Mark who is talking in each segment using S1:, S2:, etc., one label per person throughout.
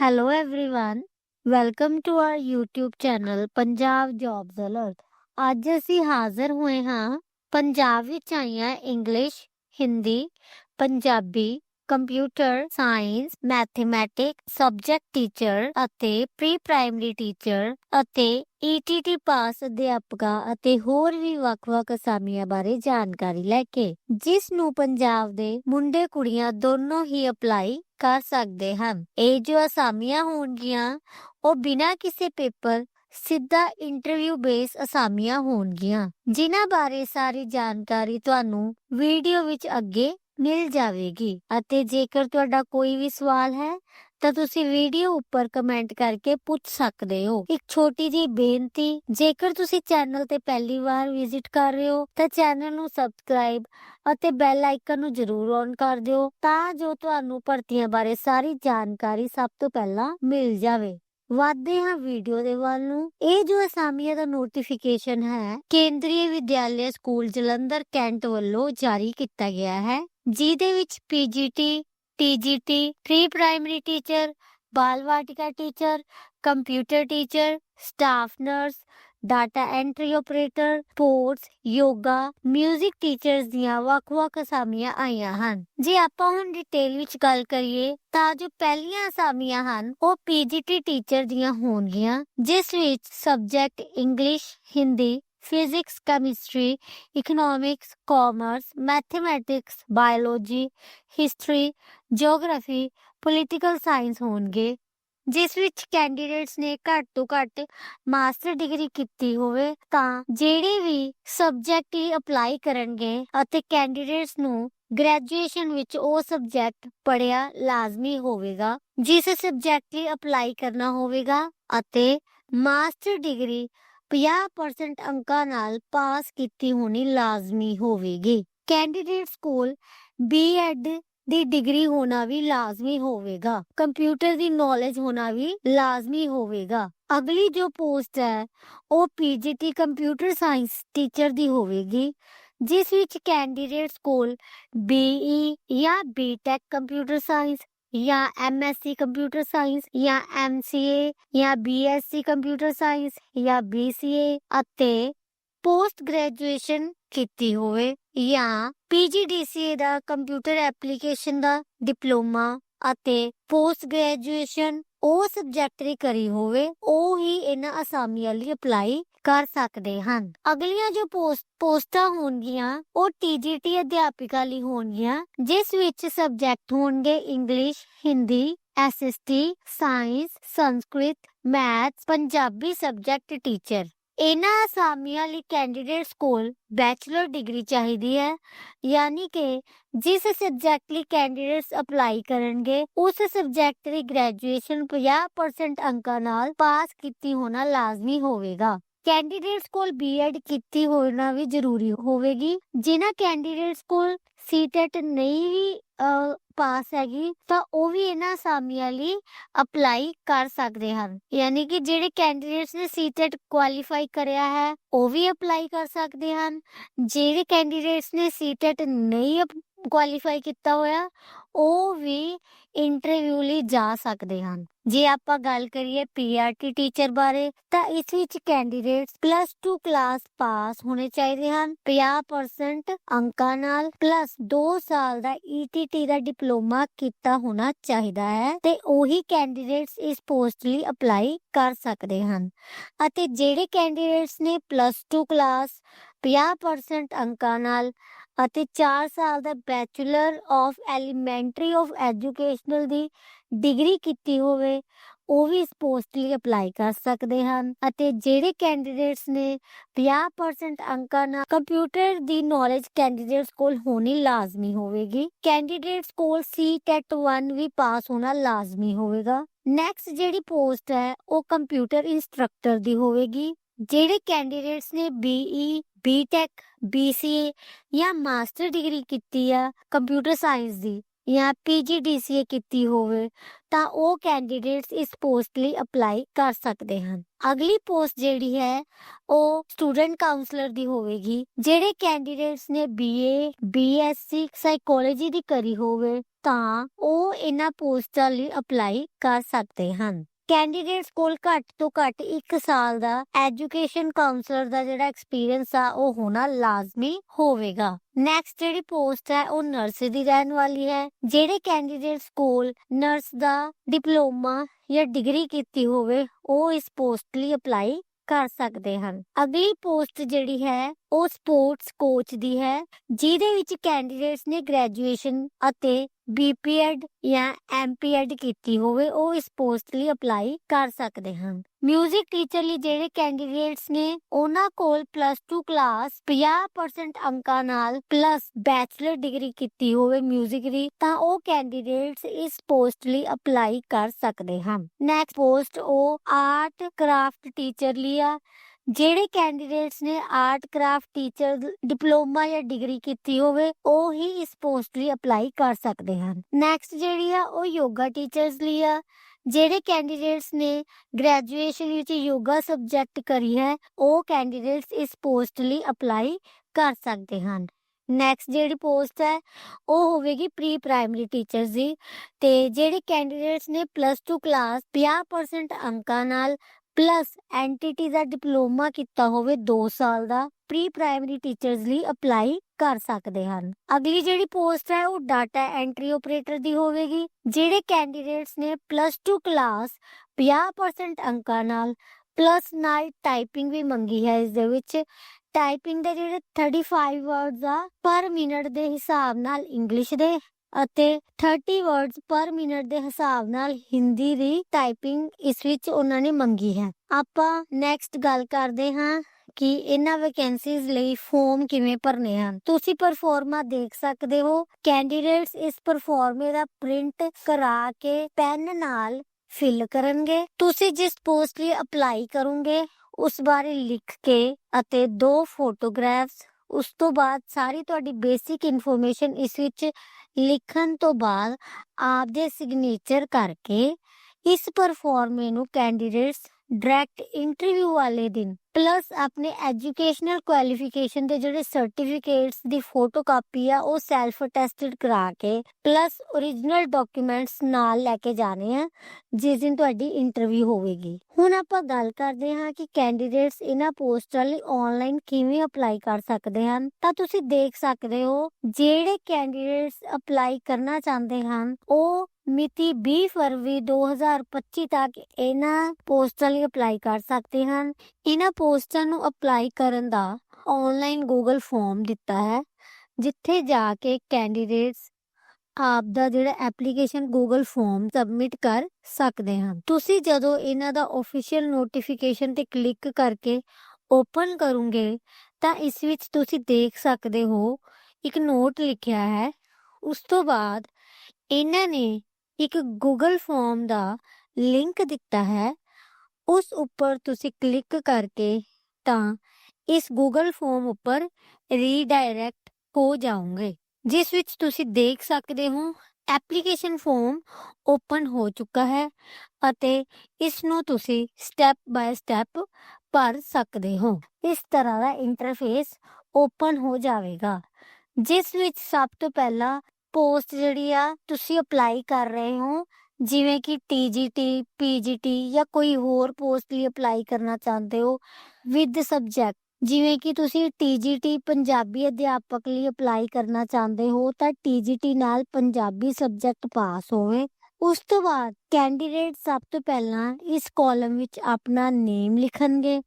S1: Hello everyone welcome to our YouTube channel Punjab jobs alert ਅੱਜ ਅਸੀਂ ਹਾਜ਼ਰ ਹੋਏ ਹਾਂ ਪੰਜਾਬ ਵਿੱਚ ਆਈਆਂ English Hindi Punjabi computer, science, mathematics, subject teacher ਅਤੇ ਪ੍ਰੀ ਪ੍ਰਾਇਮਰੀ ਟੀਚਰ ਅਤੇ ETT ਪਾਸ ਅਧਿਆਪਕਾਂ ਅਤੇ ਹੋਰ ਵੀ ਵੱਖ-ਵੱਖ ਅਸਾਮੀਆਂ ਬਾਰੇ ਜਾਣਕਾਰੀ ਲੈ ਕੇ, ਜਿਸ ਨੂੰ ਪੰਜਾਬ ਦੇ ਮੁੰਡੇ ਕੁੜੀਆਂ ਦੋਨੋਂ ਹੀ ਅਪਲਾਈ ਕਰ ਸਕਦੇ ਹਨ। ਇਹ ਜੋ ਅਸਾਮੀਆਂ ਹੋਣਗੀਆਂ, ਉਹ ਬਿਨਾਂ ਕਿਸੇ ਪੇਪਰ, ਸਿੱਧਾ ਇੰਟਰਵਿਊ ਬੇਸ ਅਸਾਮੀਆਂ ਹੋਣਗੀਆਂ। ਜਿਨ੍ਹਾਂ ਬਾਰੇ ਸਾਰੀ ਜਾਣਕਾਰੀ ਤੁਹਾਨੂੰ ਵੀਡੀਓ ਵਿੱਚ ਅੱਗੇ ਮਿਲ ਜਾਵੇਗੀ। ਅਤੇ ਜੇਕਰ ਤੁਹਾਡਾ ਕੋਈ ਵੀ ਸਵਾਲ ਹੈ, ਤਾਂ ਤੁਸੀਂ ਵੀਡੀਓ ਉੱਪਰ ਕਮੈਂਟ ਕਰਕੇ ਪੁੱਛ ਸਕਦੇ ਹੋ। ਇੱਕ ਛੋਟੀ ਜਿਹੀ ਬੇਨਤੀ, ਜੇਕਰ ਤੁਸੀਂ ਚੈਨਲ ਤੇ ਪਹਿਲੀ ਵਾਰ ਵਿਜ਼ਿਟ ਕਰ ਰਹੇ ਹੋ, ਤਾਂ ਚੈਨਲ ਨੂੰ ਸਬਸਕ੍ਰਾਈਬ ਅਤੇ ਬੈਲ ਆਈਕਨ ਨੂੰ ਜ਼ਰੂਰ ਔਨ ਕਰ ਦਿਓ, ਤਾਂ ਜੋ ਤੁਹਾਨੂੰ ਭਰਤੀਆਂ ਬਾਰੇ ਸਾਰੀ ਜਾਣਕਾਰੀ ਸਭ ਤੋਂ ਪਹਿਲਾਂ ਮਿਲ ਜਾਵੇ। ਵਧਦੇ ਹਾਂ ਵੀਡੀਓ ਦੇ ਵੱਲ ਨੂੰ। ਇਹ ਜੋ ਅਸਾਮੀਆਂ ਦਾ ਨੋਟੀਫਿਕੇਸ਼ਨ ਹੈ, ਕੇਂਦਰੀ ਵਿਦਿਆਲਿਆ ਸਕੂਲ ਜਲੰਧਰ ਕੈਂਟ ਵੱਲੋਂ ਜਾਰੀ ਕੀਤਾ ਗਿਆ ਹੈ। ਜਿਹਦੇ ਵਿੱਚ PGT, TGT, pre primary teacher, Bal Vatika teacher, computer teacher, staff nurse, data entry operator sports, yoga 뮤직 teachers ਦੀਆਂ ਵੱਖ-ਵੱਖ ਅਸਾਮੀਆਂ ਆਈਆਂ ਹਨ। ਜੇ ਆਪਾਂ ਹੁਣ ਡਿਟੇਲ ਵਿੱਚ ਗੱਲ ਕਰੀਏ, ਤਾਂ ਜੋ ਪਹਿਲੀਆਂ ਅਸਾਮੀਆਂ ਹਨ, ਉਹ ਪੀਜੀਟੀ ਟੀਚਰ ਦੀਆਂ ਹੋਣਗੀਆਂ, ਜਿਸ ਵਿੱਚ subject English, Hindi physics chemistry economics commerce mathematics biology history geography political science ਹੋਣਗੇ। ਜਿਸ ਵਿੱਚ ਕੈਂਡੀਡੇਟਸ ਨੇ ਘੱਟ ਤੋਂ ਘੱਟ ਮਾਸਟਰ ਡਿਗਰੀ ਕੀਤੀ ਹੋਵੇ, ਤਾਂ ਜਿਹੜੇ ਵੀ ਸਬਜੈਕਟ ਹੀ ਅਪਲਾਈ ਕਰਨਗੇ ਅਤੇ ਕੈਂਡੀਡੇਟਸ ਨੂੰ ਗ੍ਰੈਜੂਏਸ਼ਨ ਵਿੱਚ ਉਹ ਸਬਜੈਕਟ ਪੜਿਆ ਲਾਜ਼ਮੀ ਹੋਵੇਗਾ, ਜਿਸ ਸਬਜੈਕਟ ਲਈ ਅਪਲਾਈ ਕਰਨਾ ਹੋਵੇਗਾ ਅਤੇ ਮਾਸਟਰ ਡਿਗਰੀ 50% ਅੰਕਾਂ ਨਾਲ ਪਾਸ ਕੀਤੀ ਹੋਣੀ ਲਾਜ਼ਮੀ ਹੋਵੇਗੀ। ਕੈਂਡੀਡੇਟਸ ਕੋਲ ਬੀਐਡ ਦੀ ਡਿਗਰੀ ਹੋਣਾ ਵੀ ਲਾਜ਼ਮੀ ਹੋਵੇਗਾ। ਕੰਪਿਊਟਰ ਦੀ ਨੌਲੇਜ ਹੋਣਾ ਵੀ ਲਾਜ਼ਮੀ ਹੋਵੇਗਾ। ਅਗਲੀ ਜੋ ਪੋਸਟ ਹੈ, ਉਹ ਪੀਜੀਟੀ ਕੰਪਿਊਟਰ ਸਾਇੰਸ ਟੀਚਰ ਦੀ ਹੋਵੇਗੀ, ਜਿਸ ਵਿੱਚ ਕੈਂਡੀਡੇਟਸ ਕੋਲ ਬੀਈ ਜਾਂ ਬੀਟੈਕ ਕੰਪਿਊਟਰ ਸਾਇੰਸ ਜਾਂ ਐਮਐਸਸੀ ਕੰਪਿਊਟਰ ਸਾਇੰਸ ਜਾਂ ਐਮਸੀਏ ਜਾਂ ਬੀਐਸਸੀ ਕੰਪਿਊਟਰ ਸਾਇੰਸ ਜਾਂ ਬੀਸੀਏ ਅਤੇ ਪੋਸਟ ਗ੍ਰੈਜੂਏਸ਼ਨ ਕੀਤੀ ਹੋਵੇ ਜਾਂ ਪੀਜੀਡੀਸੀਏ ਦਾ ਕੰਪਿਊਟਰ ਐਪਲੀਕੇਸ਼ਨ ਦਾ ਡਿਪਲੋਮਾ ਅਤੇ ਪੋਸਟ ਗ੍ਰੈਜੂਏਸ਼ਨ ਉਹ ਸਬਜੈਕਟ ਦੀ ਕਰੀ ਹੋਵੇ, ਉਹ ਹੀ ਇਹਨਾਂ ਅਸਾਮੀਆਂ ਲਈ ਅਪਲਾਈ ਕਰ ਸਕਦੇ ਹਨ। ਅਗਲੀਆਂ ਜੋ ਪੋਸਟ ਪੋਸਟਾਂ ਹੋਣਗੀਆਂ, ਉਹ ਟੀਜੀਟੀ ਅਧਿਆਪਿਕਾ ਲਈ ਹੋਣਗੀਆਂ, ਜਿਸ ਵਿੱਚ ਸਬਜੈਕਟ ਹੋਣਗੇ English Hindi SST science Sanskrit math Punjabi subject teacher ਇਹਨਾਂ ਅਸਾਮੀਆਂ ਲਈ ਕੈਂਡੀਡੇਟਸ ਕੋਲ ਬੈਚਲਰ ਡਿਗਰੀ ਚਾਹੀਦੀ ਹੈ, ਯਾਨੀ ਕਿ ਜਿਸ ਸਬਜੈਕਟ ਲਈ ਕੈਂਡੀਡੇਟਸ ਅਪਲਾਈ ਕਰਨਗੇ, ਉਸ ਸਬਜੈਕਟ ਦੀ ਗ੍ਰੈਜੂਏਸ਼ਨ 50% ਅੰਕਾਂ ਨਾਲ ਪਾਸ ਕੀਤੀ ਹੋਣਾ ਲਾਜ਼ਮੀ ਹੋਵੇਗਾ। ਕੈਂਡੀਡੇਟਸ ਕੋਲ ਬੀਐਡ ਕੀਤੀ ਹੋਣਾ ਵੀ ਜ਼ਰੂਰੀ ਹੋਵੇਗੀ, ਜਿਨ੍ਹਾਂ ਕੈਂਡੀਡੇਟਸ ਕੋਲ ਸੀਟੈਟ ਨਹੀਂ ਵੀ ਪਾਸ ਹੈਗੀ ਤਾਂ ਉਹ ਵੀ ਇਹਨਾਂ ਅਸਾਮੀਆਂ ਲਈ ਅਪਲਾਈ ਕਰ ਸਕਦੇ ਹਨ ਯਾਨੀ ਕਿ ਜਿਹੜੇ ਕੈਂਡੀਡੇਟਸ ਨੇ ਸੀਟੈਟ ਕੁਆਲੀਫਾਈ ਕਰਿਆ ਹੈ ਉਹ ਵੀ ਅਪਲਾਈ ਕਰ ਸਕਦੇ ਹਨ ਜਿਹੜੇ ਕੈਂਡੀਡੇਟਸ ਨੇ ਸੀਟੈਟ ਨਹੀਂ ਕੁਆਲੀਫਾਈ ਕੀਤਾ ਹੋਇਆ ਉਹ ਵੀ ਇੰਟਰਵਿਊ ਲਈ ਜਾ ਸਕਦੇ ਹਨ। ਜੇ ਆਪਾਂ ਗੱਲ ਕਰੀਏ ਪੀਆਰਟੀ ਟੀਚਰ ਬਾਰੇ, ਤਾਂ ਇਸ ਵਿੱਚ ਕੈਂਡੀਡੇਟਸ ਪਲੱਸ 2 ਕਲਾਸ ਪਾਸ ਹੋਣੇ ਚਾਹੀਦੇ ਹਨ। 50% ਅੰਕਾਂ ਨਾਲ ਪਲੱਸ 2 ਸਾਲ ਦਾ ETT ਦਾ ਡਿਪਲੋਮਾ ਕੀਤਾ ਹੋਣਾ ਚਾਹੀਦਾ ਹੈ ਤੇ ਉਹੀ ਕੈਂਡੀਡੇਟਸ ਇਸ ਪੋਸਟ ਲਈ ਅਪਲਾਈ ਕਰ ਸਕਦੇ ਹਨ। ਅਤੇ ਜਿਹੜੇ ਕੈਂਡੀਡੇਟਸ ਨੇ ਪਲੱਸ 2 ਕਲਾਸ 50% ਅੰਕਾਂ ਨਾਲ ਅਤੇ 4 ਸਾਲ ਦਾ bachelor of elementary of educational the degree ਕੀਤੀ ਹੋਵੇ, ਉਹ ਵੀ ਇਸ ਪੋਸਟ ਲਈ ਅਪਲਾਈ ਕਰ ਸਕਦੇ ਹਨ ਅਤੇ ਜਿਹੜੇ ਕੈਂਡੀਡੇਟਸ ਨੇ 50% ਅੰਕਾਂ ਨਾਲ ਕੰਪਿਊਟਰ ਦੀ ਨੌਲੇਜ ਕੈਂਡੀਡੇਟਸ ਕੋਲ ਹੋਣੀ ਲਾਜ਼ਮੀ ਹੋਵੇਗੀ। ਕੈਂਡੀਡੇਟਸ ਕੋਲ ਸੀਟੈਟ 1 ਵੀ ਪਾਸ ਹੋਣਾ ਲਾਜ਼ਮੀ ਹੋਵੇਗਾ। ਨੈਕਸਟ ਜਿਹੜੀ ਪੋਸਟ ਹੈ, ਉਹ ਕੰਪਿਊਟਰ ਇੰਸਟ੍ਰਕਟਰ ਦੀ ਹੋਵੇਗੀ। ਜਿਹੜੇ ਕੈਂਡੀਡੇਟਸ ਨੇ ਬੀਈ ਬੀਟੈਕ ਬੀਸੀਏ ਜਾਂ ਮਾਸਟਰ ਡਿਗਰੀ ਕੀਤੀ ਆ ਕੰਪਿਊਟਰ ਸਾਇੰਸ ਦੀ ਜਾਂ ਪੀਜੀਡੀਸੀਏ ਕੀਤੀ ਹੋਵੇ, ਤਾਂ ਉਹ ਕੈਂਡੀਡੇਟਸ ਇਸ ਪੋਸਟ ਲਈ ਅਪਲਾਈ ਕਰ ਸਕਦੇ ਹਨ। ਅਗਲੀ ਪੋਸਟ ਜਿਹੜੀ ਹੈ, ਉਹ ਸਟੂਡੈਂਟ ਕਾਉਂਸਲਰ ਦੀ ਹੋਵੇਗੀ, ਜਿਹੜੇ ਕੈਂਡੀਡੇਟਸ ਨੇ ਬੀਏ ਬੀਐਸਸੀ ਸਾਈਕੋਲੋਜੀ ਦੀ ਕਰੀ ਹੋਵੇ, ਤਾਂ ਉਹ ਇਹਨਾਂ ਪੋਸਟਾਂ ਲਈ ਅਪਲਾਈ ਕਰ ਸਕਦੇ ਹਨ। ਕੈਂਡੀਡੇਟਸ ਕੋਲ ਘੱਟ ਤੋਂ ਘੱਟ 1 ਸਾਲ ਦਾ ਐਜੂਕੇਸ਼ਨ ਕਾਉਂਸਲਰ ਦਾ ਜਿਹੜਾ ਐਕਸਪੀਰੀਅੰਸ ਆ, ਉਹ ਹੋਣਾ ਲਾਜ਼ਮੀ ਹੋਵੇਗਾ। ਨੈਕਸਟ ਜਿਹੜੀ ਪੋਸਟ ਹੈ, ਉਹ ਨਰਸ ਦੀ ਰਹਿਣ ਵਾਲੀ ਹੈ। ਜਿਹੜੇ ਕੈਂਡੀਡੇਟਸ ਕੋਲ ਨਰਸ ਦਾ ਡਿਪਲੋਮਾ ਜਾਂ ਡਿਗਰੀ ਕੀਤੀ ਹੋਵੇ, ਉਹ ਇਸ ਪੋਸਟ ਲਈ ਅਪਲਾਈ ਕਰ ਸਕਦੇ ਹਨ। ਅਗਲੀ ਪੋਸਟ ਜਿਹੜੀ ਹੈ ਉਹ ਸਪੋਰਟਸ ਕੋਚ ਦੀ ਹੈ ਜਿਹਦੇ ਵਿੱਚ ਕੈਂਡੀਡੇਟਸ ਨੇ ਗ੍ਰੈਜੂਏਸ਼ਨ ਅਤੇ ਬੀਪੀਐਡ ਜਾਂ ਐਮਪੀਐਡ ਕੀਤੀ ਹੋਵੇ ਉਹ ਇਸ ਪੋਸਟ ਲਈ ਅਪਲਾਈ ਕਰ ਸਕਦੇ ਹਨ 뮤직 ਟੀਚਰ ਲਈ ਜਿਹੜੇ ਕੈਂਡੀਡੇਟਸ ਨੇ ਉਹਨਾਂ ਕੋਲ ਪਲੱਸ 2 ਕਲਾਸ 50% ਅੰਕਾਂ ਨਾਲ ਪਲੱਸ ਬੈਚਲਰ ਡਿਗਰੀ ਕੀਤੀ ਹੋਵੇ 뮤직 ਦੀ ਤਾਂ ਉਹ ਕੈਂਡੀਡੇਟਸ ਇਸ ਪੋਸਟ ਲਈ ਅਪਲਾਈ ਕਰ ਸਕਦੇ ਹਨ ਨੈਕਸਟ ਪੋਸਟ ਉਹ ਆਰਟ ਕਰਾਫਟ ਟੀਚਰ ਲਈ ਆ ਜਿਹੜੇ ਕੈਂਡੀਡੇਟਸ ਨੇ ਆਰਟ ਕਰਾਫਟ ਟੀਚਰ ਡਿਪਲੋਮਾ ਜਾਂ ਡਿਗਰੀ ਕੀਤੀ ਹੋਵੇ, ਉਹ ਹੀ ਇਸ ਪੋਸਟ ਲਈ ਅਪਲਾਈ ਕਰ ਸਕਦੇ ਹਨ। ਨੈਕਸਟ ਜਿਹੜੀ ਆ, ਉਹ ਯੋਗਾ ਟੀਚਰਸ ਲਈ ਆ। ਜਿਹੜੇ ਕੈਂਡੀਡੇਟਸ ਨੇ ਗ੍ਰੈਜੂਏਸ਼ਨ ਵਿੱਚ ਯੋਗਾ ਸਬਜੈਕਟ ਕਰੀ ਹੈ, ਉਹ ਕੈਂਡੀਡੇਟਸ ਇਸ ਪੋਸਟ ਲਈ ਅਪਲਾਈ ਕਰ ਸਕਦੇ ਹਨ। ਨੈਕਸਟ ਜਿਹੜੀ ਪੋਸਟ ਹੈ, ਉਹ ਹੋਵੇਗੀ ਪ੍ਰੀ ਪ੍ਰਾਇਮਰੀ ਟੀਚਰਸ ਦੀ। ਤੇ ਜਿਹੜੇ ਕੈਂਡੀਡੇਟਸ ਨੇ ਪਲੱਸ 2 ਕਲਾਸ 50% ਅੰਕਾਂ ਨਾਲ ਪਲੱਸ ਐਂਟੀਟੀ ਦਾ ਡਿਪਲੋਮਾ ਕੀਤਾ ਹੋਵੇ 2 ਸਾਲ ਦਾ ਪ੍ਰੀ ਪ੍ਰਾਇਮਰੀ ਟੀਚਰਸ ਲਈ ਅਪਲਾਈ ਕਰ ਸਕਦੇ ਹਨ। ਅਗਲੀ ਜਿਹੜੀ ਪੋਸਟ ਹੈ, ਉਹ ਡਾਟਾ ਐਂਟਰੀ ਆਪਰੇਟਰ ਦੀ ਹੋਵੇਗੀ, ਜਿਹੜੇ ਕੈਂਡੀਡੇਟਸ ਨੇ ਪਲੱਸ 2 ਕਲਾਸ 50% ਅੰਕਾਂ ਨਾਲ ਪਲੱਸ ਨਾਲ ਟਾਈਪਿੰਗ ਵੀ ਮੰਗੀ ਹੈ ਇਸ ਦੇ ਵਿੱਚ। ਟਾਈਪਿੰਗ ਦੇ ਜਿਹੜੇ 35 ਵਰਡਸ ਆ ਪਰ ਮਿੰਟ ਦੇ ਹਿਸਾਬ ਨਾਲ ਇੰਗਲਿਸ਼ ਦੇ। ਅਤੇ 30 ਵਰਡਸ ਪਰ ਮਿੰਟ ਦੇ ਹਿਸਾਬ ਨਾਲ ਹਿੰਦੀ ਦੀ ਟਾਈਪਿੰਗ ਇਸ ਵਿੱਚ ਉਹਨਾਂ ਨੇ ਮੰਗੀ ਹੈ। ਆਪਾਂ ਨੈਕਸਟ ਗੱਲ ਕਰਦੇ ਹਾਂ ਕਿ ਇਹਨਾਂ ਵੈਕੈਂਸੀਜ਼ ਲਈ ਫਾਰਮ ਕਿਵੇਂ ਭਰਨੇ ਹਨ। ਤੁਸੀਂ ਪਰਫਾਰਮਾ ਦੇਖ ਸਕਦੇ ਹੋ ਕੈਂਡੀਡੇਟਸ ਇਸ ਪਰਫਾਰਮੇ ਦਾ ਪ੍ਰਿੰਟ ਕਰਾ ਕੇ ਪੈਨ ਨਾਲ ਫਿਲ ਕਰਨਗੇ। ਤੁਸੀਂ ਜਿਸ ਪੋਸਟ ਲਈ ਅਪਲਾਈ ਕਰੋਗੇ, ਉਸ ਬਾਰੇ ਲਿਖ ਕੇ ਅਤੇ ਦੋ ਫੋਟੋਗ੍ਰਾਫਸ ਉਸ ਤੋਂ ਬਾਅਦ ਸਾਰੀ ਤੁਹਾਡੀ ਬੇਸਿਕ ਇਨਫੋਰਮੇਸ਼ਨ ਇਸ ਵਿੱਚ ਲਿਖਣ ਤੋਂ ਬਾਅਦ ਆਪਦੇ ਸਿਗਨੇਚਰ ਕਰਕੇ ਇਸ ਪਰਫਾਰਮੇ ਨੂੰ ਕੈਂਡੀਡੇਟਸ ਡਾਇਰੈਕਟ ਇੰਟਰਵਿਊ ਵਾਲੇ ਦਿਨ ਪਲੱਸ ਆਪਣੇ ਐਜੂਕੇਸ਼ਨਲ ਕੁਆਲੀਫਿਕੇਸ਼ਨ ਦੇ ਜਿਹੜੇ ਸਰਟੀਫਿਕੇਟਸ ਦੀ ਫੋਟੋਕਾਪੀ ਆ, ਉਹ ਸੈਲਫ ਅਟੈਸਟਡ ਕਰਾ ਕੇ ਪਲੱਸ origignal ਡਾਕੂਮੈਂਟਸ ਨਾਲ ਲੈ ਕੇ ਜਾਣੇ ਆ, ਜਿਸ ਦਿਨ ਤੁਹਾਡੀ ਇੰਟਰਵਿਊ ਹੋਵੇਗੀ। ਹੁਣ ਆਪਾਂ ਗੱਲ ਕਰਦੇ ਹਾਂ ਕਿ ਕੈਂਡੀਡੇਟਸ ਇਹਨਾਂ ਪੋਸਟਾਂ ਲਈ ਆਨਲਾਈਨ ਕਿਵੇਂ ਅਪਲਾਈ ਕਰ ਸਕਦੇ ਹਨ। ਤਾਂ ਤੁਸੀਂ ਦੇਖ ਸਕਦੇ ਹੋ, ਜਿਹੜੇ ਕੈਂਡੀਡੇਟਸ ਅਪਲਾਈ ਕਰਨਾ ਚਾਹੁੰਦੇ ਹਨ, ਉਹ ਮਿਤੀ 20 ਫਰਵਰੀ 2025 ਤੱਕ ਇਹਨਾਂ ਪੋਸਟਾਂ ਲਈ ਅਪਲਾਈ ਕਰ ਸਕਦੇ ਹਨ। ਇਹਨਾਂ ਪੋਸਟਾਂ ਨੂੰ ਅਪਲਾਈ ਕਰਨ ਦਾ ਆਨਲਾਈਨ ਗੂਗਲ ਫਾਰਮ ਦਿੱਤਾ ਹੈ, ਜਿੱਥੇ ਜਾ ਕੇ ਕੈਂਡੀਡੇਟਸ ਆਪ ਦਾ ਜਿਹੜਾ ਐਪਲੀਕੇਸ਼ਨ ਗੂਗਲ ਫਾਰਮ ਸਬਮਿਟ ਕਰ ਸਕਦੇ ਹਨ। ਤੁਸੀਂ ਜਦੋਂ ਇਹਨਾਂ ਦਾ ਅਫੀਸ਼ੀਅਲ ਨੋਟੀਫਿਕੇਸ਼ਨ ਤੇ ਕਲਿੱਕ ਕਰਕੇ ਓਪਨ ਕਰੋਗੇ, ਤਾਂ ਇਸ ਵਿੱਚ ਤੁਸੀਂ ਦੇਖ ਸਕਦੇ ਹੋ, ਇੱਕ ਨੋਟ ਲਿਖਿਆ ਹੈ। ਉਸ ਤੋਂ ਬਾਅਦ ਇਹਨਾਂ ਨੇ ਇੱਕ ਗੂਗਲ ਫਾਰਮ ਦਾ ਲਿੰਕ ਦਿੱਤਾ ਹੈ। ਉਸ ਉੱਪਰ ਤੁਸੀਂ ਕਲਿੱਕ ਕਰਕੇ ਤਾਂ ਇਸ ਗੂਗਲ ਫਾਰਮ ਉੱਪਰ ਰੀਡਾਇਰੈਕਟ ਹੋ ਜਾਓਗੇ। ਜਿਸ ਵਿੱਚ ਤੁਸੀਂ ਦੇਖ ਸਕਦੇ ਹੋ ਐਪਲੀਕੇਸ਼ਨ ਫਾਰਮ ਓਪਨ ਹੋ ਚੁੱਕਾ ਹੈ ਅਤੇ ਇਸ ਨੂੰ ਤੁਸੀਂ ਸਟੈਪ ਬਾਈ ਸਟੈਪ ਭਰ ਸਕਦੇ ਹੋ। ਇਸ ਤਰ੍ਹਾਂ ਦਾ ਇੰਟਰਫੇਸ ਓਪਨ ਹੋ ਜਾਵੇਗਾ। ਜਿਸ ਵਿੱਚ ਸਭ ਤੋਂ ਪਹਿਲਾਂ ਪੋਸਟ ਜਿਹੜੀ ਆ ਤੁਸੀਂ ਅਪਲਾਈ ਕਰ ਰਹੇ ਹੋ, ਜਿਵੇਂ ਕਿ ਟੀਜੀਟੀ ਪੀਜੀਟੀ ਜਾਂ ਕੋਈ ਹੋਰ ਪੋਸਟ ਲਈ ਅਪਲਾਈ ਕਰਨਾ ਚਾਹੁੰਦੇ ਹੋ ਵਿਦ ਸਬਜੈਕਟ ਜਿਵੇਂ ਕਿ ਤੁਸੀਂ ਟੀਜੀਟੀ ਪੰਜਾਬੀ ਅਧਿਆਪਕ ਲਈ ਅਪਲਾਈ ਕਰਨਾ ਚਾਹੁੰਦੇ ਹੋ ਤਾਂ ਟੀਜੀਟੀ ਨਾਲ ਪੰਜਾਬੀ ਸਬਜੈਕਟ ਪਾਸ ਹੋਵੇ। ਉਸ ਤੋਂ ਬਾਅਦ ਕੈਂਡੀਡੇਟ ਸਭ ਤੋਂ ਪਹਿਲਾਂ ਇਸ ਕਾਲਮ ਵਿੱਚ ਆਪਣਾ ਨੇਮ ਲਿਖਣਗੇ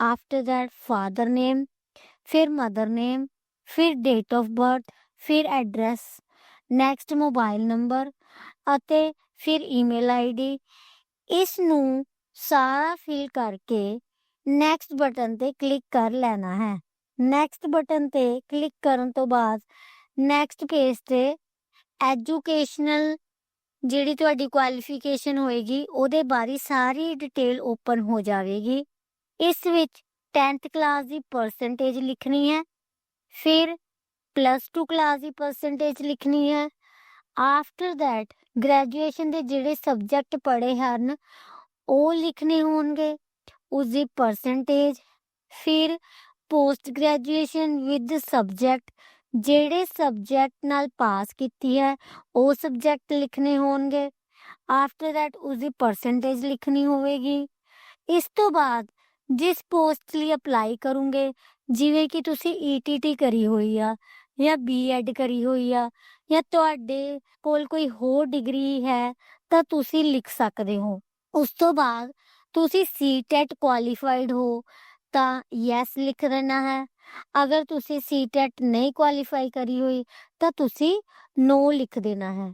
S1: ਆਫਟਰ ਦੈਟ ਫਾਦਰ ਨੇਮ ਫਿਰ ਮਦਰ ਨੇਮ ਫਿਰ ਡੇਟ ਆਫ ਬਰਥ ਫਿਰ ਐਡਰੈਸ ਨੈਕਸਟ ਮੋਬਾਈਲ ਨੰਬਰ ਅਤੇ ਫਿਰ ਈਮੇਲ ਆਈਡੀ ਇਸ ਨੂੰ ਸਾਰਾ ਫਿਲ ਕਰਕੇ ਨੈਕਸਟ ਬਟਨ ਤੇ ਕਲਿੱਕ ਕਰ ਲੈਣਾ ਹੈ। ਨੈਕਸਟ ਬਟਨ ਤੇ ਕਲਿੱਕ ਕਰਨ ਤੋਂ ਬਾਅਦ ਨੈਕਸਟ ਪੇਜ ਤੇ ਐਜੂਕੇਸ਼ਨਲ ਜਿਹੜੀ ਤੁਹਾਡੀ ਕੁਆਲੀਫਿਕੇਸ਼ਨ ਹੋਏਗੀ, ਉਹਦੇ ਬਾਰੇ ਸਾਰੀ ਡਿਟੇਲ ਓਪਨ ਹੋ ਜਾਵੇਗੀ। ਇਸ ਵਿੱਚ 10th ਕਲਾਸ ਦੀ ਪਰਸੈਂਟੇਜ ਲਿਖਣੀ ਹੈ। ਫਿਰ ਪਲੱਸ 2 ਕਲਾਸ ਦੀ ਪਰਸੈਂਟੇਜ ਲਿਖਣੀ ਹੈ। ਆਫਟਰ ਥੈਟ ਗ੍ਰੈਜੂਏਸ਼ਨ ਦੇ ਜਿਹੜੇ ਸਬਜੈਕਟ ਪੜ੍ਹੇ ਹਨ, ਉਹ ਲਿਖਣੇ ਹੋਣਗੇ। ਉਸ ਦੀ ਪਰਸੈਂਟੇਜ ਫਿਰ ਪੋਸਟ ਗ੍ਰੈਜੂਏਸ਼ਨ ਵਿਦ ਸਬਜੈਕਟ ਜਿਹੜੇ ਸਬਜੈਕਟ ਨਾਲ ਪਾਸ ਕੀਤੀ ਹੈ, ਉਹ ਸਬਜੈਕਟ ਲਿਖਣੇ ਹੋਣਗੇ। ਆਫਟਰ ਦੈਟ ਉਸਦੀ ਪਰਸੈਂਟੇਜ ਲਿਖਣੀ ਹੋਵੇਗੀ। ਇਸ ਤੋਂ ਬਾਅਦ, ਜਿਸ ਪੋਸਟ ਲਈ ਅਪਲਾਈ ਕਰੋਗੇ, ਜਿਵੇਂ ਕਿ ਤੁਸੀਂ ਈਟੀਟੀ ਕਰੀ ਹੋਈ ਆ ਜਾਂ ਬੀਐਡ ਕਰੀ ਹੋਈ ਆ, ਜਾਂ ਤੁਹਾਡੇ ਕੋਲ ਕੋਈ ਹੋਰ ਡਿਗਰੀ ਹੈ, ਤਾਂ ਤੁਸੀਂ ਲਿਖ ਸਕਦੇ ਹੋ। ਉਸ ਤੋਂ ਬਾਅਦ ਤੁਸੀਂ ਸੀਟੈਟ ਕੁਆਲੀਫਾਈਡ ਹੋ, ਤਾਂ ਯੈਸ ਲਿਖ ਦੇਣਾ ਹੈ। ਅਗਰ ਤੁਸੀਂ ਸੀਟੈਟ ਨਹੀਂ ਕੁਆਲੀਫਾਈ ਕਰੀ ਹੋਈ, ਤਾਂ ਤੁਸੀਂ ਨੋ ਲਿਖ ਦੇਣਾ ਹੈ।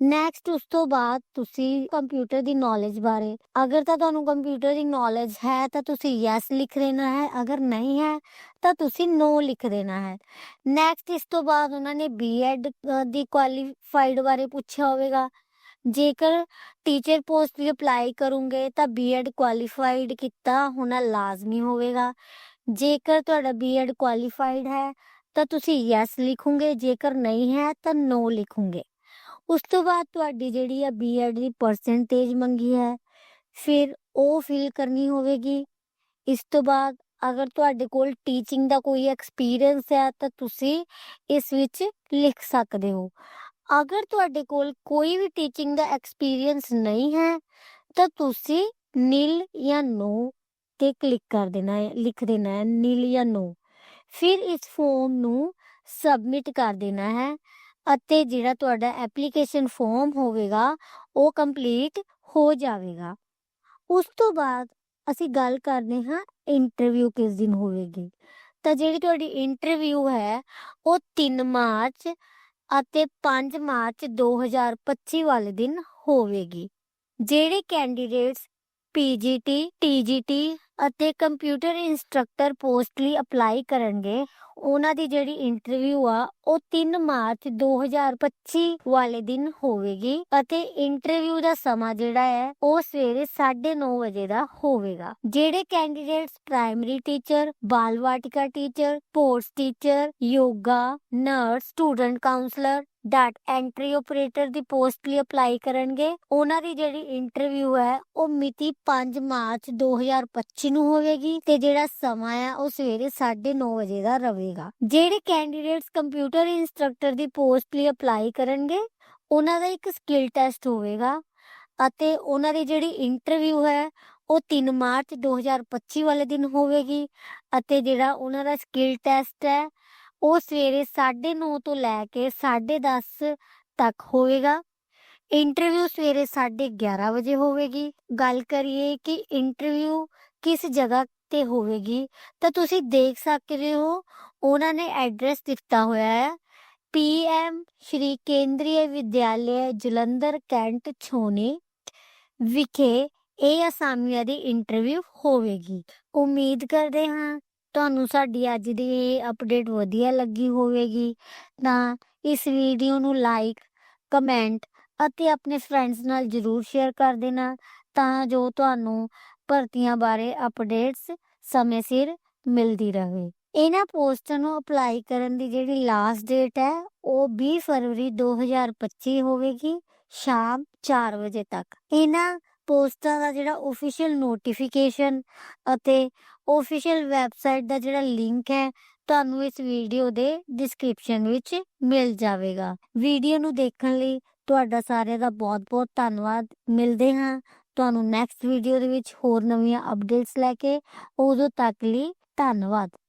S1: ਨੈਕਸਟ ਉਸ ਤੋਂ ਬਾਅਦ ਤੁਸੀਂ ਕੰਪਿਊਟਰ ਦੀ ਨੌਲੇਜ ਬਾਰੇ। ਅਗਰ ਤਾਂ ਤੁਹਾਨੂੰ ਕੰਪਿਊਟਰ ਦੀ ਨੌਲੇਜ ਹੈ, ਤਾਂ ਤੁਸੀਂ ਯੈਸ ਲਿਖ ਦੇਣਾ ਹੈ। ਅਗਰ ਨਹੀਂ ਹੈ, ਤਾਂ ਤੁਸੀਂ ਨੋ ਲਿਖ ਦੇਣਾ ਹੈ। ਨੈਕਸਟ ਇਸ ਤੋਂ ਬਾਅਦ ਉਹਨਾਂ ਨੇ ਬੀਐਡ ਦੀ ਕੁਆਲੀਫਾਈਡ ਬਾਰੇ ਪੁੱਛਿਆ ਹੋਵੇਗਾ। ਜੇਕਰ ਟੀਚਰ ਪੋਸਟ ਲਈ ਅਪਲਾਈ ਕਰੋਗੇ, ਤਾਂ ਬੀਐਡ ਕੁਆਲੀਫਾਈਡ ਕੀਤਾ ਹੋਣਾ ਲਾਜ਼ਮੀ ਹੋਵੇਗਾ। ਜੇਕਰ ਤੁਹਾਡਾ ਬੀਐਡ ਕੁਆਲੀਫਾਈਡ ਹੈ, ਤਾਂ ਤੁਸੀਂ ਯੈਸ ਲਿਖੋਗੇ। ਜੇਕਰ ਨਹੀਂ ਹੈ, ਤਾਂ ਨੋ ਲਿਖੋਗੇ। ਉਸ ਤੋਂ ਬਾਅਦ ਤੁਹਾਡੀ ਜਿਹੜੀ ਆ ਬੀਐਡ ਦੀ ਪਰਸੈਂਟੇਜ ਮੰਗੀ ਹੈ, ਫਿਰ ਉਹ ਫਿਲ ਕਰਨੀ ਹੋਵੇਗੀ। ਇਸ ਤੋਂ ਬਾਅਦ ਅਗਰ ਤੁਹਾਡੇ ਕੋਲ ਟੀਚਿੰਗ ਦਾ ਕੋਈ ਐਕਸਪੀਰੀਅੰਸ ਹੈ, ਤਾਂ ਤੁਸੀਂ ਇਸ ਵਿੱਚ ਲਿਖ ਸਕਦੇ ਹੋ। ਅਗਰ ਤੁਹਾਡੇ ਕੋਲ ਕੋਈ ਵੀ ਟੀਚਿੰਗ ਦਾ ਐਕਸਪੀਰੀਅੰਸ ਨਹੀਂ ਹੈ, ਤਾਂ ਤੁਸੀਂ ਨੀਲ ਜਾਂ ਨੋ ਤੇ ਕਲਿੱਕ ਕਰ ਦੇਣਾ ਹੈ, ਲਿਖ ਦੇਣਾ ਹੈ ਨੀਲ ਜਾਂ ਨੋ ਫਿਰ ਇਸ ਫੋਰਮ ਨੂੰ ਸਬਮਿਟ ਕਰ ਦੇਣਾ ਹੈ। ਅਤੇ ਜਿਹੜਾ ਤੁਹਾਡਾ ਐਪਲੀਕੇਸ਼ਨ ਫਾਰਮ ਹੋਵੇਗਾ, ਉਹ ਕੰਪਲੀਟ ਹੋ ਜਾਵੇਗਾ। ਉਸ ਤੋਂ ਬਾਅਦ ਅਸੀਂ ਗੱਲ ਕਰਦੇ ਹਾਂ ਇੰਟਰਵਿਊ ਕਿਸ ਦਿਨ ਹੋਵੇਗੀ। ਤਾਂ ਜਿਹੜੀ ਤੁਹਾਡੀ ਇੰਟਰਵਿਊ ਹੈ, ਉਹ 3 ਮਾਰਚ ਅਤੇ 5 ਮਾਰਚ 2025 ਵਾਲੇ ਦਿਨ ਹੋਵੇਗੀ। ਜਿਹੜੇ ਕੈਂਡੀਡੇਟਸ ਪੀਜੀਟੀ, ਟੀਜੀਟੀ ਅਤੇ ਕੰਪਿਊਟਰ ਇੰਸਟ੍ਰਕਟਰ ਪੋਸਟ ਲਈ ਅਪਲਾਈ ਕਰਨਗੇ ਉਹਨਾਂ ਦੀ ਜਿਹੜੀ ਇੰਟਰਵਿਊ ਆ, ਉਹ 3 ਮਾਰਚ 2025 ਵਾਲੇ ਦਿਨ ਹੋਵੇਗੀ ਅਤੇ ਇੰਟਰਵਿਊ ਦਾ ਸਮਾਂ ਜਿਹੜਾ ਹੈ, ਉਹ ਸਵੇਰੇ 9:30 ਵਜੇ ਦਾ ਹੋਵੇਗਾ। ਜਿਹੜੇ candidates primary teacher Bal Vatika teacher sports teacher yoga nurse student counsellor data entry operator ਦੀ ਪੋਸਟ ਲਈ ਅਪਲਾਈ ਕਰਨਗੇ, ਉਹਨਾਂ ਦੀ ਜਿਹੜੀ ਇੰਟਰਵਿਊ ਹੈ, ਉਹ ਮਿਤੀ 5 ਮਾਰਚ 2025 ਨੂੰ ਹੋਵੇਗੀ ਤੇ ਜਿਹੜਾ ਸਮਾਂ ਹੈ, ਉਹ ਸਵੇਰੇ 9:30 ਵਜੇ ਦਾ ਰਹੇਗਾ ਜਿਹੜੇ ਕੈਂਡੀਡੇਟਸ ਕੰਪਿਊਟਰ ਇੰਸਟ੍ਰਕਟਰ ਦੀ ਪੋਸਟ ਲਈ ਅਪਲਾਈ ਕਰਨਗੇ, ਉਹਨਾਂ ਦਾ ਇੱਕ ਸਕਿੱਲ ਟੈਸਟ ਹੋਵੇਗਾ ਅਤੇ ਉਹਨਾਂ ਦੀ ਜਿਹੜੀ ਇੰਟਰਵਿਊ ਹੈ, ਉਹ 3 ਮਾਰਚ 2025 ਵਾਲੇ ਦਿਨ ਹੋਵੇਗੀ ਅਤੇ ਜਿਹੜਾ ਉਹਨਾਂ ਦਾ ਸਕਿੱਲ ਟੈਸਟ ਹੈ, ਉਹ ਸਵੇਰੇ 9:30 ਤੋਂ ਲੈ ਕੇ 10:30 ਤੱਕ ਹੋਵੇਗਾ। ਇੰਟਰਵਿਊ ਸਵੇਰੇ 11:30 ਵਜੇ ਹੋਵੇਗੀ। ਗੱਲ ਕਰੀਏ ਕਿ ਇੰਟਰਵਿਊ ਕਿਸ ਜਗ੍ਹਾ ਤੇ ਹੋਵੇਗੀ, ਤਾਂ ਤੁਸੀਂ ਦੇਖ ਸਕਦੇ ਹੋ ਉਹਨਾਂ ਨੇ ਐਡਰੈਸ ਦਿੱਤਾ ਹੋਇਆ ਹੈ। ਪੀਐਮ ਸ਼੍ਰੀ ਕੇਂਦਰੀ ਵਿਦਿਆਲਿਆ ਜਲੰਧਰ, ਕੈਂਟ, ਛੋਨੀ ਵਿਖੇ ਇਹ ਅਸਾਮੀਆਂ ਦੀ ਇੰਟਰਵਿਊ ਹੋਵੇਗੀ। ਉਮੀਦ ਕਰਦੇ ਹਾਂ ਤੁਹਾਨੂੰ ਸਾਡੀ ਅੱਜ ਦੀ ਇਹ ਅਪਡੇਟ ਵਧੀਆ ਲੱਗੀ ਹੋਵੇਗੀ। ਤਾਂ ਇਸ ਵੀਡੀਓ ਨੂੰ ਲਾਈਕ ਕਮੈਂਟ ਅਤੇ ਆਪਣੇ ਫਰੈਂਡਸ ਨਾਲ ਜਰੂਰ ਸ਼ੇਅਰ ਕਰ ਦੇਣਾ ਤਾਂ ਜੋ ਤੁਹਾਨੂੰ ਭਰਤੀਆਂ ਬਾਰੇ ਅਪਡੇਟਸ ਸਮੇਂ ਸਿਰ ਮਿਲਦੀ ਰਹੇ। ਇਹਨਾਂ ਪੋਸਟਾਂ ਨੂੰ ਅਪਲਾਈ ਕਰਨ ਦੀ ਜਿਹੜੀ ਲਾਸਟ ਡੇਟ ਹੈ, ਉਹ 20 ਫਰਵਰੀ 2025 ਹੋਵੇਗੀ, ਸ਼ਾਮ 4 ਵਜੇ ਤੱਕ। ਇਹਨਾਂ ਪੋਸਟਾਂ ਦਾ ਜਿਹੜਾ ਅਫੀਸ਼ੀਅਲ ਨੋਟੀਫਿਕੇਸ਼ਨ ਅਤੇ ਅਫੀਸ਼ੀਅਲ ਵੈਬਸਾਈਟ ਦਾ ਜਿਹੜਾ ਲਿੰਕ ਹੈ, ਤੁਹਾਨੂੰ ਇਸ ਵੀਡੀਓ ਦੇ ਡਿਸਕ੍ਰਿਪਸ਼ਨ ਵਿੱਚ ਮਿਲ ਜਾਵੇਗਾ। ਵੀਡੀਓ ਨੂੰ ਦੇਖਣ ਲਈ ਤੁਹਾਡਾ ਸਾਰਿਆਂ ਦਾ ਬਹੁਤ-ਬਹੁਤ ਧੰਨਵਾਦ। ਮਿਲਦੇ ਹਾਂ ਤੁਹਾਨੂੰ ਨੈਕਸਟ ਵੀਡੀਓ ਦੇ ਵਿੱਚ ਹੋਰ ਨਵੀਆਂ ਅਪਡੇਟਸ ਲੈ ਕੇ। ਉਦੋਂ ਤੱਕ ਲਈ ਧੰਨਵਾਦ।